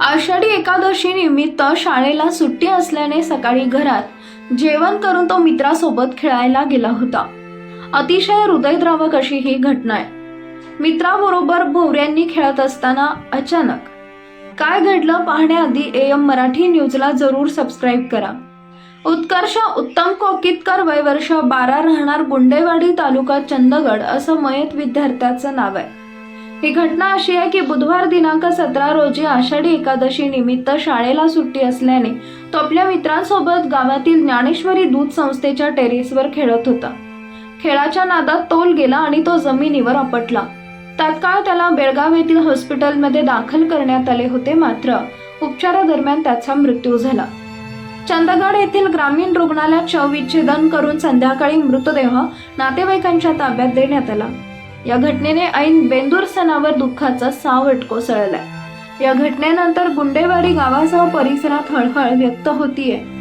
आषाढी एकादशी निमित्त शाळेला सुट्टी असल्याने सकाळी घरात जेवण करून तो मित्रासोबत खेळायला गेला होता. अतिशय हृदयद्रावक अशी ही घटना आहे. मित्राबरोबर भोवऱ्यांनी खेळत असताना अचानक काय घडलं पाहण्याआधी एम मराठी न्यूजला जरूर सबस्क्राईब करा. उत्कर्ष उत्तम कोकितकर वय वर्ष बारा राहणार गुंडेवाडी तालुका चंदगड असं मयत विद्यार्थ्याचं नाव आहे. ही घटना अशी आहे की बुधवार दिनांक सतरा रोजी आषाढी एकादशी निमित्त शाळेला सुट्टी असल्याने तो आपल्या मित्रांसोबत गावातील ज्ञानेश्वरी दूध संस्थेच्या टेरेसवर खेळत होता. खेळाच्या नादात तोल गेला आणि तो जमिनीवर आपटला. तात्काळ त्याला बेळगाव येथील हॉस्पिटलमध्ये दाखल करण्यात आले होते मात्र उपचारादरम्यान त्याचा मृत्यू झाला. चंदगड येथील ग्रामीण रुग्णालयात शवविच्छेदन करून संध्याकाळी मृतदेह नातेवाईकांच्या ताब्यात देण्यात आला. या घटनेने ऐन बेंदूर सणावर दुःखाचा सावट कोसळलाय या घटनेनंतर गुंडेवाडी गावासह परिसरात हळहळ व्यक्त होतीये.